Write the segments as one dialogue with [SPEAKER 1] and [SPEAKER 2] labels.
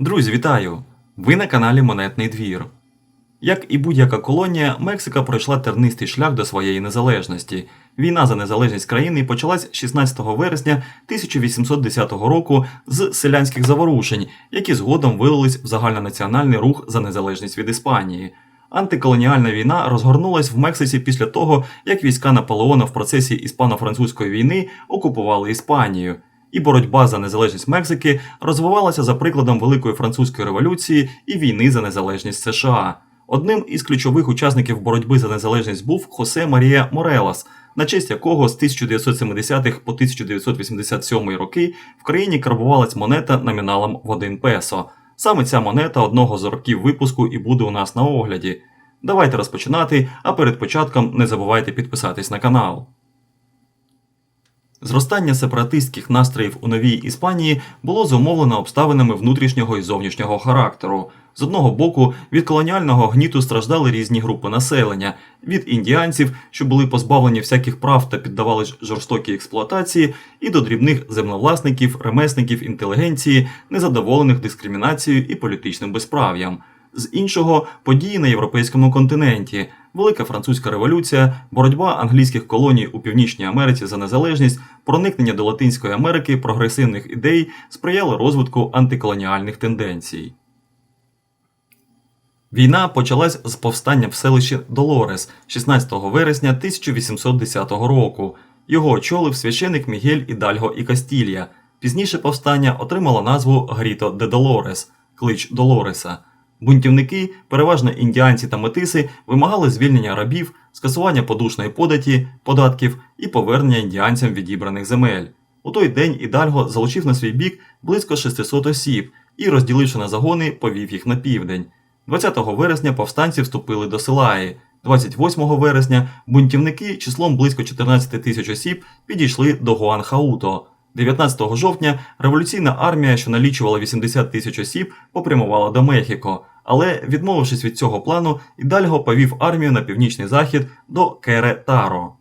[SPEAKER 1] Друзі, вітаю! Ви на каналі Монетний двір. Як і будь-яка колонія, Мексика пройшла тернистий шлях до своєї незалежності. Війна за незалежність країни почалась 16 вересня 1810 року з селянських заворушень, які згодом вилились в загальнонаціональний рух за незалежність від Іспанії. Антиколоніальна війна розгорнулась в Мексиці після того, як війська Наполеона в процесі іспано-французької війни окупували Іспанію. І боротьба за незалежність Мексики розвивалася за прикладом Великої французької революції і війни за незалежність США. Одним із ключових учасників боротьби за незалежність був Хосе Марія Морелас, на честь якого з 1970-х по 1987 роки в країні карбувалась монета номіналом в 1 песо. Саме ця монета одного з років випуску і буде у нас на огляді. Давайте розпочинати, а перед початком не забувайте підписатись на канал. Зростання сепаратистських настроїв у новій Іспанії було зумовлено обставинами внутрішнього і зовнішнього характеру. З одного боку, від колоніального гніту страждали різні групи населення: від індіанців, що були позбавлені всяких прав та піддавались жорстокій експлуатації, і до дрібних землевласників, ремесників, інтелігенції, незадоволених дискримінацією і політичним безправ'ям. З іншого події на європейському континенті, Велика Французька революція, боротьба англійських колоній у Північній Америці за незалежність, проникнення до Латинської Америки прогресивних ідей сприяли розвитку антиколоніальних тенденцій. Війна почалась з повстання в селищі Долорес 16 вересня 1810 року. Його очолив священик Мігель Ідальго і Кастілья. Пізніше повстання отримало назву Гріто де Долорес клич Долореса. Бунтівники, переважно індіанці та метиси, вимагали звільнення рабів, скасування подушної податі, податків і повернення індіанцям відібраних земель. У той день Ідальго залучив на свій бік близько 600 осіб і, розділивши на загони, повів їх на південь. 20 вересня повстанці вступили до Силаї. 28 вересня бунтівники числом близько 14 тисяч осіб підійшли до Гуанхауто. 19 жовтня революційна армія, що налічувала 80 тисяч осіб, попрямувала до Мехіко, але, відмовившись від цього плану, Ідальго повів армію на північний захід до Керетаро.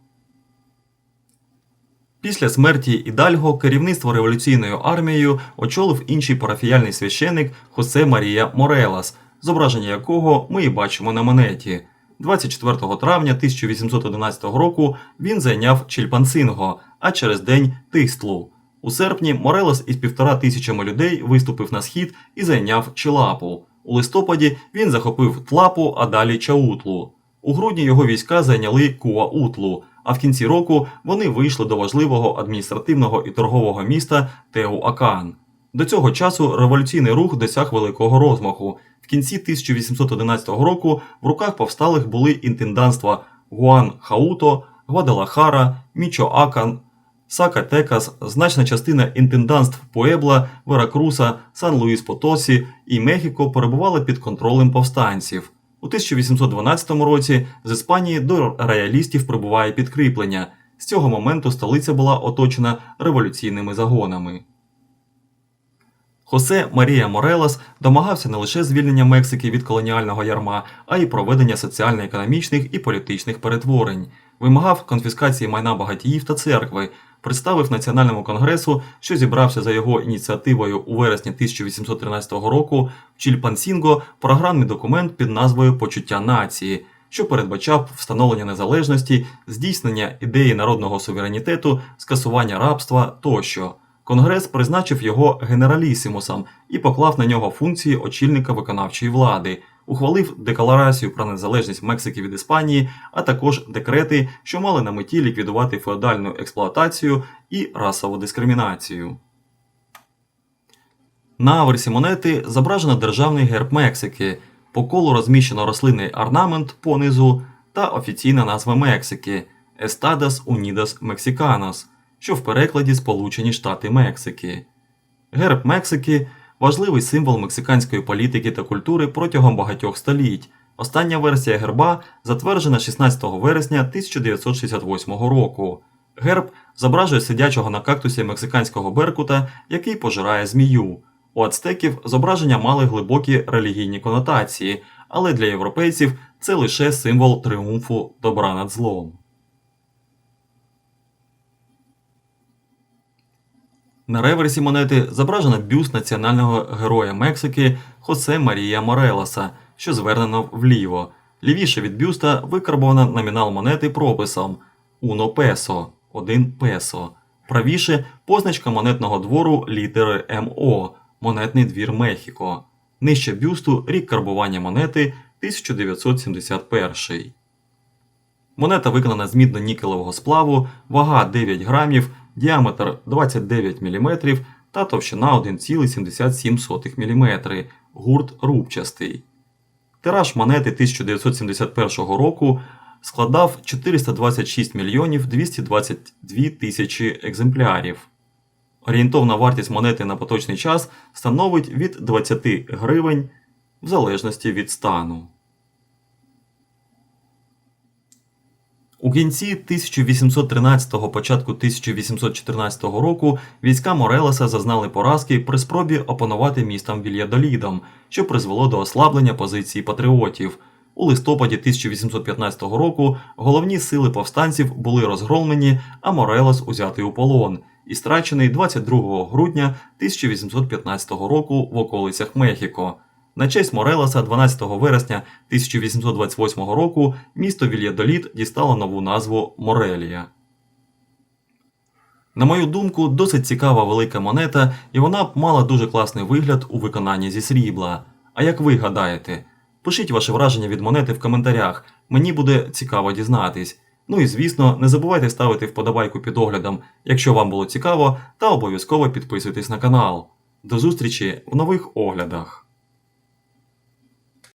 [SPEAKER 1] Після смерті Ідальго керівництво революційною армією очолив інший парафіяльний священик Хосе Марія Морелас, зображення якого ми і бачимо на монеті. 24 травня 1811 року він зайняв Чільпансинго, а через день Тистлу. У серпні Морелас із півтора тисячами людей виступив на схід і зайняв Чилапу. У листопаді він захопив Тлапу, а далі Чаутлу. У грудні його війська зайняли Куаутлу, а в кінці року вони вийшли до важливого адміністративного і торгового міста Теуакан. До цього часу революційний рух досяг великого розмаху. В кінці 1811 року в руках повсталих були інтенданства Гуан Хауто, Гвадалахара, Мічоакан, Сакатекас, значна частина інтенданств Пуебла, Веракруса, Сан-Луїс Потосі і Мехіко перебували під контролем повстанців. У 1812 році з Іспанії до роялістів прибуває підкріплення. З цього моменту столиця була оточена революційними загонами. Хосе Марія Морелас домагався не лише звільнення Мексики від колоніального ярма, а й проведення соціально-економічних і політичних перетворень, вимагав конфіскації майна багатіїв та церкви, представив Національному конгресу, що зібрався за його ініціативою у вересні 1813 року в Чільпансінго програмний документ під назвою Почуття нації, що передбачав встановлення незалежності, здійснення ідеї народного суверенітету, скасування рабства тощо. Конгрес призначив його генералісімусом і поклав на нього функції очільника виконавчої влади, ухвалив декларацію про незалежність Мексики від Іспанії, а також декрети, що мали на меті ліквідувати феодальну експлуатацію і расову дискримінацію. На аверсі монети зображено державний герб Мексики, по колу розміщено рослинний орнамент понизу та офіційна назва Мексики Estados Unidos Mexicanos, що в перекладі Сполучені Штати Мексики. Герб Мексики важливий символ мексиканської політики та культури протягом багатьох століть. Остання версія герба затверджена 16 вересня 1968 року. Герб зображує сидячого на кактусі мексиканського беркута, який пожирає змію. У ацтеків зображення мали глибокі релігійні конотації, але для європейців це лише символ тріумфу добра над злом. На реверсі монети зображено бюст національного героя Мексики Хосе Марія Морелоса, що звернено вліво. Лівіше від бюста викарбовано номінал монети прописом Уно песо 1 песо. Правіше позначка монетного двору літери МО Монетний двір Мехіко. Нижче бюсту рік карбування монети 1971. Монета виконана з мідно-нікелевого сплаву, вага 9 грамів, діаметр 29 мм та товщина 1,77 мм, гурт рубчастий. Тираж монети 1971 року складав 426 мільйонів 222 тисячі екземплярів. Орієнтовна вартість монети на поточний час становить від 20 гривень в залежності від стану. У кінці 1813-го, початку 1814 року війська Морелеса зазнали поразки при спробі опанувати містом Вільядолідом, що призвело до ослаблення позиції патріотів. У листопаді 1815 року головні сили повстанців були розгромлені, а Морелес узятий у полон і страчений 22 грудня 1815 року в околицях Мехіко. На честь Морелеса 12 вересня 1828 року місто Вільядоліт дістало нову назву Морелія. На мою думку, досить цікава велика монета, і вона б мала дуже класний вигляд у виконанні зі срібла. А як ви гадаєте? Пишіть ваше враження від монети в коментарях, мені буде цікаво дізнатись. Ну і звісно, не забувайте ставити вподобайку під оглядом, якщо вам було цікаво, та обов'язково підписуйтесь на канал. До зустрічі в нових оглядах.